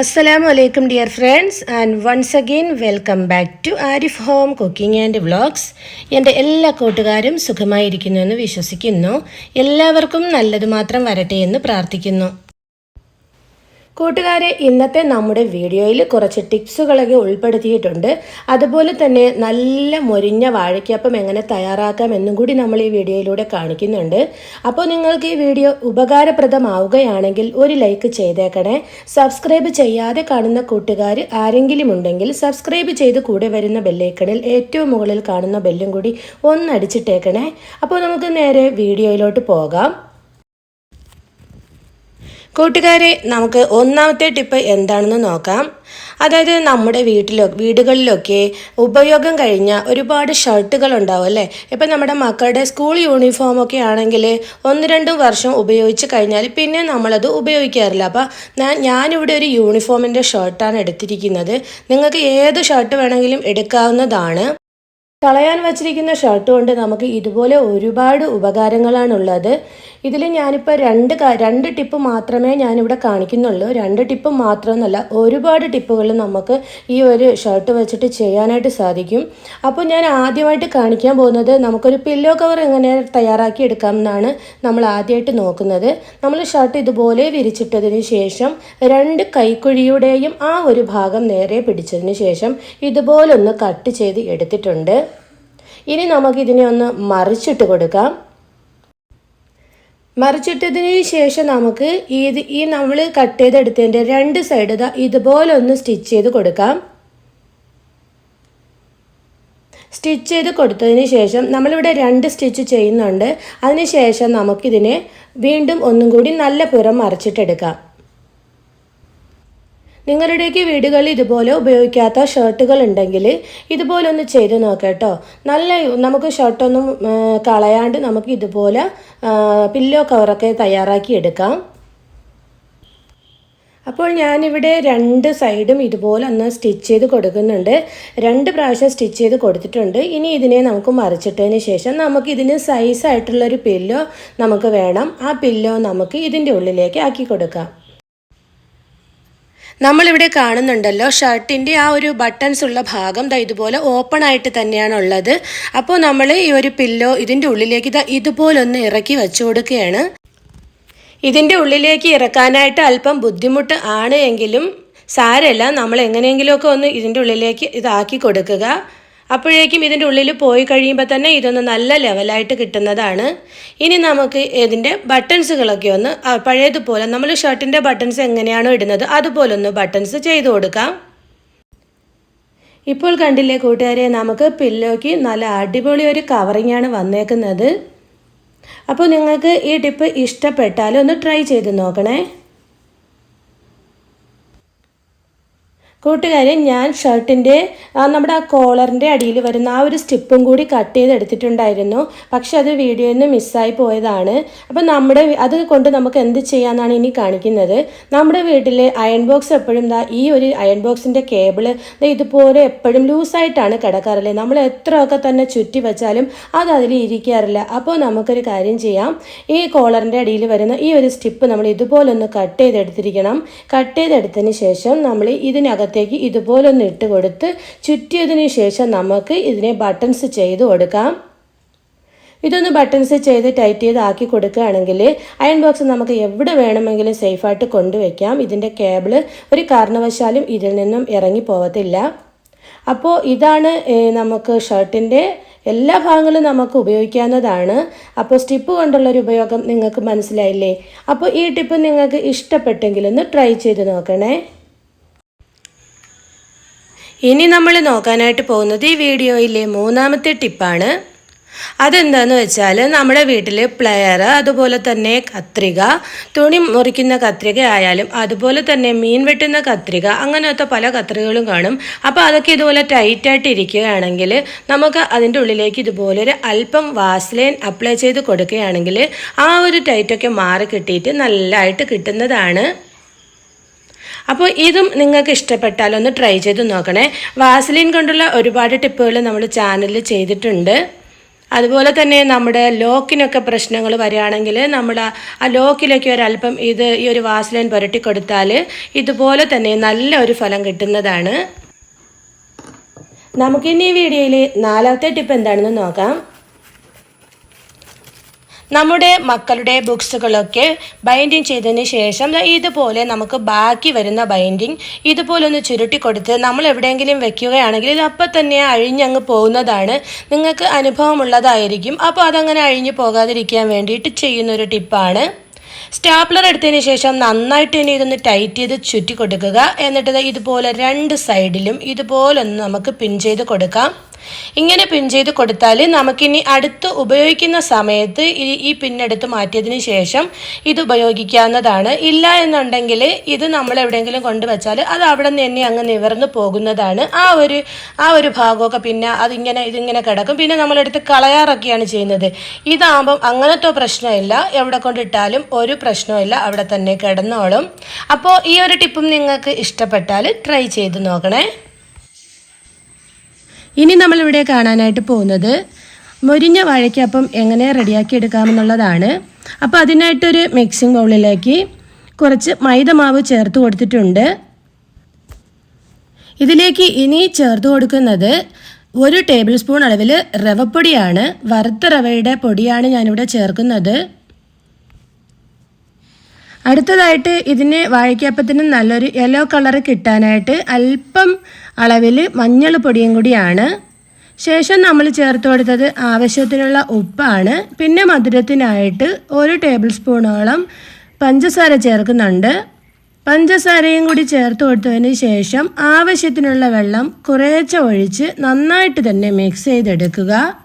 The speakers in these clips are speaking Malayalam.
അസ്സലാമു അലൈക്കും dear friends and once again welcome back to Arif home cooking and vlogs എന്റെ എല്ലാ കൂട്ടുകാരും സുഖമായിരിക്കുന്നു എന്ന് വിശ്വസിക്കുന്നു. എല്ലാവർക്കും നല്ലത് മാത്രം വരട്ടെ എന്ന് പ്രാർത്ഥിക്കുന്നു. കൂട്ടുകാരെ ഇന്നത്തെ നമ്മുടെ വീഡിയോയിൽ കുറച്ച് ടിപ്സുകളൊക്കെ ഉൾപ്പെടുത്തിയിട്ടുണ്ട്. അതുപോലെ തന്നെ നല്ല മൊരിഞ്ഞ വാഴയ്ക്കപ്പം എങ്ങനെ തയ്യാറാക്കാം എന്നും കൂടി നമ്മൾ ഈ വീഡിയോയിലൂടെ കാണിക്കുന്നുണ്ട്. അപ്പോൾ നിങ്ങൾക്ക് ഈ വീഡിയോ ഉപകാരപ്രദമാവുകയാണെങ്കിൽ ഒരു ലൈക്ക് ചെയ്തേക്കണേ. സബ്സ്ക്രൈബ് ചെയ്യാതെ കാണുന്ന കൂട്ടുകാർ ആരെങ്കിലും ഉണ്ടെങ്കിൽ സബ്സ്ക്രൈബ് ചെയ്ത് കൂടെ വരുന്ന ബെല്ലേക്കണിൽ ഏറ്റവും മുകളിൽ കാണുന്ന ബെല്ലും കൂടി ഒന്നടിച്ചിട്ടേക്കണേ അപ്പോൾ നമുക്ക് നേരെ വീഡിയോയിലോട്ട് പോകാം. കൂട്ടുകാരെ നമുക്ക് ഒന്നാമത്തെ ടിപ്പ് എന്താണെന്ന് നോക്കാം. അതായത് നമ്മുടെ വീട്ടിലോ വീടുകളിലൊക്കെ ഉപയോഗം കഴിഞ്ഞ ഒരുപാട് ഷർട്ടുകൾ ഉണ്ടാവും അല്ലേ? ഇപ്പം നമ്മുടെ മക്കളുടെ സ്കൂൾ യൂണിഫോം ഒക്കെ ആണെങ്കിൽ ഒന്ന് രണ്ട് വർഷം ഉപയോഗിച്ച് കഴിഞ്ഞാൽ പിന്നെ നമ്മളത് ഉപയോഗിക്കാറില്ല. അപ്പോൾ ഞാനിവിടെ ഒരു യൂണിഫോമിന്റെ ഷർട്ടാണ് എടുത്തിരിക്കുന്നത്. നിങ്ങൾക്ക് ഏത് ഷർട്ട് വേണമെങ്കിലും എടുക്കാവുന്നതാണ്. കളയാൻ വച്ചിരിക്കുന്ന ഷർട്ട് കൊണ്ട് നമുക്ക് ഇതുപോലെ ഒരുപാട് ഉപകാരങ്ങളാണുള്ളത്. ഇതിൽ ഞാനിപ്പോൾ രണ്ട് രണ്ട് ടിപ്പ് മാത്രമേ ഞാനിവിടെ കാണിക്കുന്നുള്ളൂ. രണ്ട് ടിപ്പ് മാത്രമെന്നല്ല ഒരുപാട് ടിപ്പുകൾ നമുക്ക് ഈ ഒരു ഷർട്ട് വെച്ചിട്ട് ചെയ്യാനായിട്ട് സാധിക്കും. അപ്പോൾ ഞാൻ ആദ്യമായിട്ട് കാണിക്കാൻ പോകുന്നത് നമുക്കൊരു പില്ലോ കവർ എങ്ങനെ തയ്യാറാക്കി എടുക്കാം എന്നാണ് നമ്മൾ ആദ്യമായിട്ട് നോക്കുന്നത്. നമ്മൾ ഷർട്ട് ഇതുപോലെ വിരിച്ചിട്ടതിന് ശേഷം രണ്ട് കൈക്കുഴിയുടെയും ആ ഒരു ഭാഗം നേരെ പിടിച്ചതിന് ശേഷം ഇതുപോലൊന്ന് കട്ട് ചെയ്ത് എടുത്തിട്ടുണ്ട്. ഇനി നമുക്കിതിനെ ഒന്ന് മറിച്ചിട്ട് കൊടുക്കാം. മറിച്ചിട്ടതിന് ശേഷം നമുക്ക് ഇത് ഈ നമ്മൾ കട്ട് ചെയ്തെടുത്തതിന്റെ രണ്ട് സൈഡ് ഇതാ ഇതുപോലെ ഒന്ന് സ്റ്റിച്ച് ചെയ്ത് കൊടുക്കാം. സ്റ്റിച്ച് ചെയ്ത് കൊടുത്തതിന് ശേഷം നമ്മളിവിടെ രണ്ട് സ്റ്റിച്ച് ചെയ്യുന്നുണ്ട്. അതിന് ശേഷം നമുക്കിതിനെ വീണ്ടും ഒന്നും കൂടി നല്ല പുറം മറിച്ചിട്ടെടുക്കാം. നിങ്ങളുടെയൊക്കെ വീടുകളിൽ ഇതുപോലെ ഉപയോഗിക്കാത്ത ഷർട്ടുകൾ ഉണ്ടെങ്കിൽ ഇതുപോലെ ഒന്ന് ചെയ്ത് നോക്കാം നല്ല നമുക്ക് ഷർട്ടൊന്നും കളയാണ്ട് നമുക്ക് ഇതുപോലെ പില്ലോ കവറൊക്കെ തയ്യാറാക്കി എടുക്കാം. അപ്പോൾ ഞാനിവിടെ രണ്ട് സൈഡും ഇതുപോലെ ഒന്ന് സ്റ്റിച്ച് ചെയ്ത് കൊടുക്കുന്നുണ്ട്. രണ്ട് പ്രാവശ്യം സ്റ്റിച്ച് ചെയ്ത് കൊടുത്തിട്ടുണ്ട്. ഇനി ഇതിനെ നമുക്ക് മറിച്ചിട്ടതിന് ശേഷം നമുക്ക് ഇതിന് സൈസായിട്ടുള്ളൊരു പില്ലോ നമുക്ക് വേണം. ആ പില്ലോ നമുക്ക് ഇതിന്റെ ഉള്ളിലേക്ക് ആക്കി കൊടുക്കാം. നമ്മളിവിടെ കാണുന്നുണ്ടല്ലോ ഷർട്ടിന്റെ ആ ഒരു ബട്ടൺസ് ഉള്ള ഭാഗം ദാ ഇതുപോലെ ഓപ്പൺ ആയിട്ട് തന്നെയാണ് ഉള്ളത്. അപ്പോൾ നമ്മൾ ഈ ഒരു പില്ലോ ഇതിന്റെ ഉള്ളിലേക്ക് ഇതാ ഇതുപോലൊന്ന് ഇറക്കി വെച്ചു കൊടുക്കുകയാണ്. ഇതിന്റെ ഉള്ളിലേക്ക് ഇറക്കാനായിട്ട് അല്പം ബുദ്ധിമുട്ട് ആണ് എങ്കിലും സാരമല്ല നമ്മൾ എങ്ങനെയെങ്കിലുമൊക്കെ ഒന്ന് ഇതിന്റെ ഉള്ളിലേക്ക് ഇതാക്കി കൊടുക്കുക. അപ്പോഴേക്കും ഇതിന്റെ ഉള്ളിൽ പോയി കഴിയുമ്പോൾ തന്നെ ഇതൊന്ന് നല്ല ലെവലായിട്ട് കിട്ടുന്നതാണ്. ഇനി നമുക്ക് ഇതിന്റെ ബട്ടൺസുകളൊക്കെ ഒന്ന് പഴയതുപോലെ നമ്മൾ ഷർട്ടിന്റെ ബട്ടൺസ് എങ്ങനെയാണോ ഇടുന്നത് അതുപോലെ ഒന്ന് ബട്ടൺസ് ചെയ്ത് കൊടുക്കാം. ഇപ്പോൾ കണ്ടില്ലേ കൂട്ടുകാരെ നമുക്ക് പില്ലോയ്ക്ക് നല്ല അടിപൊളി ഒരു കവറിങ്ങാണ് വന്നേക്കുന്നത്. അപ്പോൾ നിങ്ങൾക്ക് ഈ ടിപ്പ് ഇഷ്ടപ്പെട്ടാൽ ഒന്ന് ട്രൈ ചെയ്ത് നോക്കണേ. കൂട്ടുകാരെ ഞാൻ ഷർട്ടിന്റെ നമ്മുടെ ആ കോളറിന്റെ അടിയിൽ വരുന്ന ആ ഒരു സ്റ്റിപ്പും കൂടി കട്ട് ചെയ്ത് എടുത്തിട്ടുണ്ടായിരുന്നു പക്ഷെ അത് വീഡിയോയിൽ നിന്ന് മിസ്സായി പോയതാണ്. അപ്പം നമ്മുടെ അത് കൊണ്ട് നമുക്ക് എന്ത് ചെയ്യാമെന്നാണ് ഇനി കാണിക്കുന്നത്. നമ്മുടെ വീട്ടിൽ അയൺ ബോക്സ് എപ്പോഴും ദാ ഈ ഒരു അയൺ ബോക്സിന്റെ കേബിൾ ഇതുപോലെ എപ്പോഴും ലൂസായിട്ടാണ് കിടക്കാറില്ലേ നമ്മൾ എത്രയൊക്കെ തന്നെ ചുറ്റി വെച്ചാലും അത് അതിൽ ഇരിക്കാറില്ല. അപ്പോൾ നമുക്കൊരു കാര്യം ചെയ്യാം. ഈ കോളറിന്റെ അടിയിൽ വരുന്ന ഈ ഒരു സ്റ്റിപ്പ് നമ്മൾ ഇതുപോലെ ഒന്ന് കട്ട് ചെയ്തെടുത്തിരിക്കണം. കട്ട് ചെയ്തെടുത്തതിന് ശേഷം നമ്മൾ ഇതിനകത്ത് ഭാഗത്തേക്ക് ഇതുപോലൊന്ന് ഇട്ട് കൊടുത്ത് ചുറ്റിയതിന് ശേഷം നമുക്ക് ഇതിനെ ബട്ടൺസ് ചെയ്ത് കൊടുക്കാം. ഇതൊന്ന് ബട്ടൺസ് ചെയ്ത് ടൈറ്റ് ചെയ്ത് ആക്കി കൊടുക്കുകയാണെങ്കിൽ അയൺ ബോക്സ് നമുക്ക് എവിടെ വേണമെങ്കിലും സേഫായിട്ട് കൊണ്ടുവയ്ക്കാം. ഇതിന്റെ കേബിൾ ഒരു കാരണവശാലും ഇതിൽ നിന്നും ഇറങ്ങി പോവത്തില്ല. അപ്പോൾ ഇതാണ് നമുക്ക് ഷർട്ടിന്റെ എല്ലാ ഭാഗങ്ങളും നമുക്ക് ഉപയോഗിക്കാവുന്നതാണ്. അപ്പോൾ സ്റ്റിപ്പ് കൊണ്ടുള്ളൊരു ഉപയോഗം നിങ്ങൾക്ക് മനസ്സിലായില്ലേ? അപ്പോൾ ഈ ടിപ്പ് നിങ്ങൾക്ക് ഇഷ്ടപ്പെട്ടെങ്കിൽ ഒന്ന് ട്രൈ ചെയ്ത് നോക്കണേ. ഇനി നമ്മൾ നോക്കാനായിട്ട് പോകുന്നത് ഈ വീഡിയോയിലെ മൂന്നാമത്തെ ടിപ്പാണ്. അതെന്താന്ന് വെച്ചാൽ നമ്മുടെ വീട്ടിൽ പ്ലെയർ അതുപോലെ തന്നെ കത്രിക തുണി മുറിക്കുന്ന കത്രിക ആയാലും അതുപോലെ തന്നെ മീൻ വെട്ടുന്ന കത്രിക അങ്ങനത്തെ പല കത്രികകളും കാണും. അപ്പോൾ അതൊക്കെ ഇതുപോലെ ടൈറ്റായിട്ട് ഇരിക്കുകയാണെങ്കിൽ നമുക്ക് അതിന്റെ ഉള്ളിലേക്ക് ഇതുപോലെ ഒരു അല്പം വാസ്ലൈൻ അപ്ലൈ ചെയ്ത് കൊടുക്കുകയാണെങ്കിൽ ആ ഒരു ടൈറ്റൊക്കെ മാറി കിട്ടിയിട്ട് നല്ലതായിട്ട് കിട്ടുന്നതാണ്. അപ്പോൾ ഇതും നിങ്ങൾക്ക് ഇഷ്ടപ്പെട്ടാൽ ഒന്ന് ട്രൈ ചെയ്ത് നോക്കണേ. വാസലിൻ കൊണ്ടുള്ള ഒരുപാട് ടിപ്പുകൾ നമ്മൾ ചാനലിൽ ചെയ്തിട്ടുണ്ട്. അതുപോലെ തന്നെ നമ്മുടെ ലോക്കിനൊക്കെ പ്രശ്നങ്ങൾ വരികയാണെങ്കിൽ നമ്മൾ ആ ലോക്കിലൊക്കെ ഒരല്പം ഇത് ഈ ഒരു വാസലിൻ പുരട്ടി കൊടുത്താൽ ഇതുപോലെ തന്നെ നല്ല ഒരു ഫലം കിട്ടുന്നതാണ്. നമുക്കിനി ഈ വീഡിയോയിൽ നാലാമത്തെ ടിപ്പ് എന്താണെന്ന് നോക്കാം. നമ്മുടെ മക്കളുടെ ബുക്സുകളൊക്കെ ബൈൻഡിങ് ചെയ്തതിന് ശേഷം ഇതുപോലെ നമുക്ക് ബാക്കി വരുന്ന ബൈൻഡിങ് ഇതുപോലെ ഒന്ന് ചുരുട്ടി കൊടുത്ത് നമ്മൾ എവിടെയെങ്കിലും വെക്കുകയാണെങ്കിൽ ഇത് അപ്പം തന്നെ അഴിഞ്ഞങ്ങ് പോകുന്നതാണ്. നിങ്ങൾക്ക് അനുഭവമുള്ളതായിരിക്കും. അപ്പോൾ അതങ്ങനെ അഴിഞ്ഞു പോകാതിരിക്കാൻ വേണ്ടിയിട്ട് ചെയ്യുന്നൊരു ടിപ്പാണ്. സ്റ്റാപ്ലർ എടുത്തതിന് ശേഷം നന്നായിട്ട് തന്നെ ഇതൊന്ന് ടൈറ്റ് ചെയ്ത് ചുറ്റി കൊടുക്കുക. എന്നിട്ട് ഇതുപോലെ രണ്ട് സൈഡിലും ഇതുപോലൊന്ന് നമുക്ക് പിൻ ചെയ്ത് കൊടുക്കാം. ഇങ്ങനെ പിൻ ചെയ്ത് കൊടുത്താൽ നമുക്കിനി അടുത്ത് ഉപയോഗിക്കുന്ന സമയത്ത് ഈ പിന്നെടുത്ത് മാറ്റിയതിന് ശേഷം ഇത് ഉപയോഗിക്കാവുന്നതാണ്. ഇല്ല എന്നുണ്ടെങ്കിൽ ഇത് നമ്മൾ എവിടെയെങ്കിലും കൊണ്ടുവച്ചാൽ അത് അവിടെ നിന്ന് തന്നെ അങ്ങ് നിവർന്ന് പോകുന്നതാണ്. ആ ഒരു ആ ഒരു ഭാഗമൊക്കെ പിന്നെ അതിങ്ങനെ ഇതിങ്ങനെ കിടക്കും. പിന്നെ നമ്മളെടുത്ത് കളയാറൊക്കെയാണ് ചെയ്യുന്നത്. ഇതാകുമ്പം അങ്ങനത്തെ പ്രശ്നമില്ല. എവിടെ കൊണ്ടിട്ടാലും ഒരു പ്രശ്നമില്ല. അവിടെ തന്നെ കിടന്നോളും. അപ്പോൾ ഈ ഒരു ടിപ്പും നിങ്ങൾക്ക് ഇഷ്ടപ്പെട്ടാൽ ട്രൈ ചെയ്ത് നോക്കണേ. ഇനി നമ്മളിവിടെ കാണാനായിട്ട് പോകുന്നത് മൊരിഞ്ഞ വാഴയ്ക്കപ്പം എങ്ങനെ റെഡിയാക്കി എടുക്കാമെന്നുള്ളതാണ് അപ്പോൾ അതിനായിട്ടൊരു മിക്സിംഗ് ബൗളിലേക്ക് കുറച്ച് മൈദ മാവ് ചേർത്ത് കൊടുത്തിട്ടുണ്ട്. ഇതിലേക്ക് ഇനി ചേർത്ത് കൊടുക്കുന്നത് ഒരു ടേബിൾ സ്പൂൺ അളവിൽ റവപ്പൊടിയാണ്. വറുത്ത റവയുടെ പൊടിയാണ് ഞാനിവിടെ ചേർക്കുന്നത്. അടുത്തതായിട്ട് ഇതിന് വാഴയ്ക്കപ്പത്തിന് നല്ലൊരു യെല്ലോ കളർ കിട്ടാനായിട്ട് അല്പം അളവിൽ മഞ്ഞൾ പൊടിയും കൂടിയാണ്. ശേഷം നമ്മൾ ചേർത്ത് കൊടുത്തത് ആവശ്യത്തിനുള്ള ഉപ്പാണ്. പിന്നെ മധുരത്തിനായിട്ട് ഒരു ടേബിൾ സ്പൂണോളം പഞ്ചസാര ചേർക്കുന്നുണ്ട്. പഞ്ചസാരയും കൂടി ചേർത്ത് കൊടുത്തതിന് ശേഷം ആവശ്യത്തിനുള്ള വെള്ളം കുറേച്ച ഒഴിച്ച് നന്നായിട്ട് തന്നെ മിക്സ് ചെയ്തെടുക്കുക.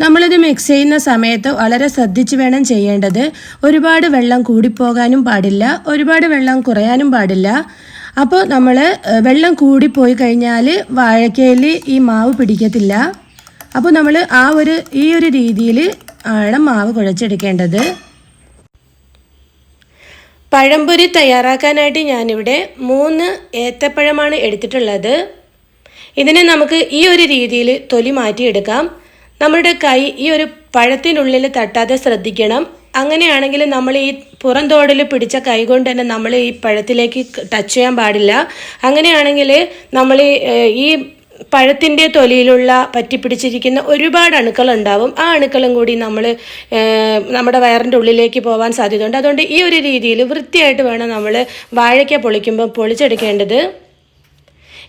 നമ്മളിത് മിക്സ് ചെയ്യുന്ന സമയത്ത് വളരെ ശ്രദ്ധിച്ച് വേണം ചെയ്യേണ്ടത്. ഒരുപാട് വെള്ളം കൂടിപ്പോകാനും പാടില്ല. ഒരുപാട് വെള്ളം കുറയാനും പാടില്ല. അപ്പോൾ നമ്മൾ വെള്ളം കൂടിപ്പോയി കഴിഞ്ഞാൽ വാഴക്കയിൽ ഈ മാവ് പിടിക്കത്തില്ല. അപ്പോൾ നമ്മൾ ആ ഒരു ഈ ഒരു രീതിയിൽ ആണ് മാവ് കുഴച്ചെടുക്കേണ്ടത്. പഴംപൊരി തയ്യാറാക്കാനായിട്ട് ഞാനിവിടെ മൂന്ന് ഏത്തപ്പഴമാണ് എടുത്തിട്ടുള്ളത്. ഇതിനെ നമുക്ക് ഈ ഒരു രീതിയിൽ തൊലി മാറ്റിയെടുക്കാം. നമ്മുടെ കൈ ഈ ഒരു പഴത്തിനുള്ളിൽ തട്ടാതെ ശ്രദ്ധിക്കണം. അങ്ങനെയാണെങ്കിൽ നമ്മൾ ഈ പുറന്തോടിൽ പിടിച്ച കൈകൊണ്ട് തന്നെ നമ്മൾ ഈ പഴത്തിലേക്ക് ടച്ച് ചെയ്യാൻ പാടില്ല. അങ്ങനെയാണെങ്കിൽ നമ്മൾ ഈ, പഴത്തിന്റെ തൊലിയിലുള്ള പറ്റിപ്പിടിച്ചിരിക്കുന്ന ഒരുപാട് അണുക്കൾ ഉണ്ടാവും. ആ അണുക്കളും കൂടി നമ്മൾ നമ്മുടെ വയറിന്റെ ഉള്ളിലേക്ക് പോകാൻ സാധ്യതയുണ്ട്. അതുകൊണ്ട് ഈ ഒരു രീതിയിൽ വൃത്തിയായിട്ട് വേണം നമ്മൾ വാഴയ്ക്ക പൊളിക്കുമ്പോൾ പൊളിച്ചെടുക്കേണ്ടത്.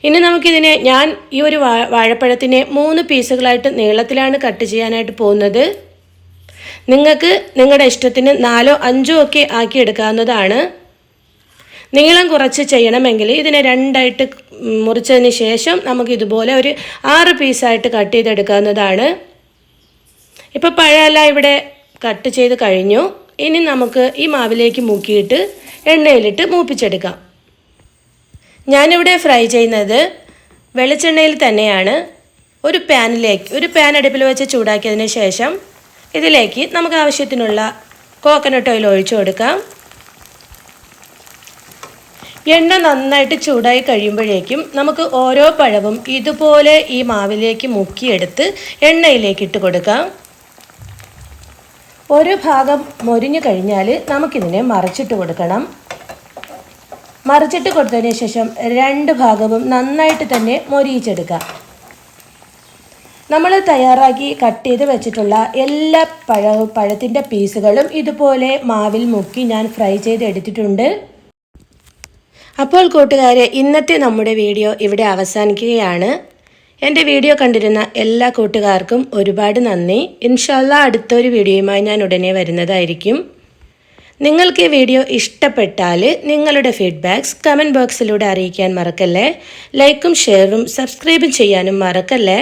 ഇനി നമുക്കിതിനെ ഞാൻ ഈ ഒരു വാഴപ്പഴത്തിനെ മൂന്ന് പീസുകളായിട്ട് നീളത്തിലാണ് കട്ട് ചെയ്യാനായിട്ട് പോകുന്നത്. നിങ്ങൾക്ക് നിങ്ങളുടെ ഇഷ്ടത്തിന് നാലോ അഞ്ചോ ഒക്കെ ആക്കി എടുക്കാവുന്നതാണ് നീളം കുറച്ച് ചെയ്യണമെങ്കിൽ ഇതിനെ രണ്ടായിട്ട് മുറിച്ചതിന് ശേഷം നമുക്ക് ഇതുപോലെ ഒരു ആറ് പീസായിട്ട് കട്ട് ചെയ്തെടുക്കാവുന്നതാണ്. ഇപ്പോൾ പഴയല്ല ഇവിടെ കട്ട് ചെയ്ത് കഴിഞ്ഞു. ഇനി നമുക്ക് ഈ മാവിലേക്ക് മുക്കിയിട്ട് എണ്ണയിലിട്ട് മൂപ്പിച്ചെടുക്കാം. ഞാനിവിടെ ഫ്രൈ ചെയ്യുന്നത് വെളിച്ചെണ്ണയിൽ തന്നെയാണ്. ഒരു പാനിലേക്ക് ഒരു പാൻ അടുപ്പിൽ വെച്ച് ചൂടാക്കിയതിന് ശേഷം ഇതിലേക്ക് നമുക്ക് ആവശ്യത്തിനുള്ള കോക്കനട്ട് ഓയിൽ ഒഴിച്ചു കൊടുക്കാം. എണ്ണ നന്നായിട്ട് ചൂടായി കഴിയുമ്പോഴേക്കും നമുക്ക് ഓരോ പഴവും ഇതുപോലെ ഈ മാവിലേക്ക് മുക്കിയെടുത്ത് എണ്ണയിലേക്ക് ഇട്ട് കൊടുക്കാം. ഒരു ഭാഗം മൊരിഞ്ഞു കഴിഞ്ഞാൽ നമുക്കിതിനെ മറിച്ചിട്ട് കൊടുക്കണം. മറിച്ചിട്ട് കൊടുത്തതിന് ശേഷം രണ്ട് ഭാഗവും നന്നായിട്ട് തന്നെ മൊരിയിച്ചെടുക്കാം. നമ്മൾ തയ്യാറാക്കി കട്ട് ചെയ്ത് വെച്ചിട്ടുള്ള എല്ലാ പഴ പഴത്തിന്റെ പീസുകളും ഇതുപോലെ മാവിൽ മുക്കി ഞാൻ ഫ്രൈ ചെയ്ത് എടുത്തിട്ടുണ്ട്. അപ്പോൾ കൂട്ടുകാരെ ഇന്നത്തെ നമ്മുടെ വീഡിയോ ഇവിടെ അവസാനിക്കുകയാണ്. എന്റെ വീഡിയോ കണ്ടിരുന്ന എല്ലാ കൂട്ടുകാർക്കും ഒരുപാട് നന്ദി. ഇൻഷാല്ല അടുത്തൊരു വീഡിയോയുമായി ഞാൻ ഉടനെ വരുന്നതായിരിക്കും. നിങ്ങൾക്ക് ഈ വീഡിയോ ഇഷ്ടപ്പെട്ടാൽ നിങ്ങളുടെ ഫീഡ്ബാക്സ് കമന്റ് ബോക്സിലൂടെ അറിയിക്കാൻ മറക്കല്ലേ? ലൈക്കും ഷെയറും സബ്സ്ക്രൈബും ചെയ്യാനും മറക്കല്ലേ?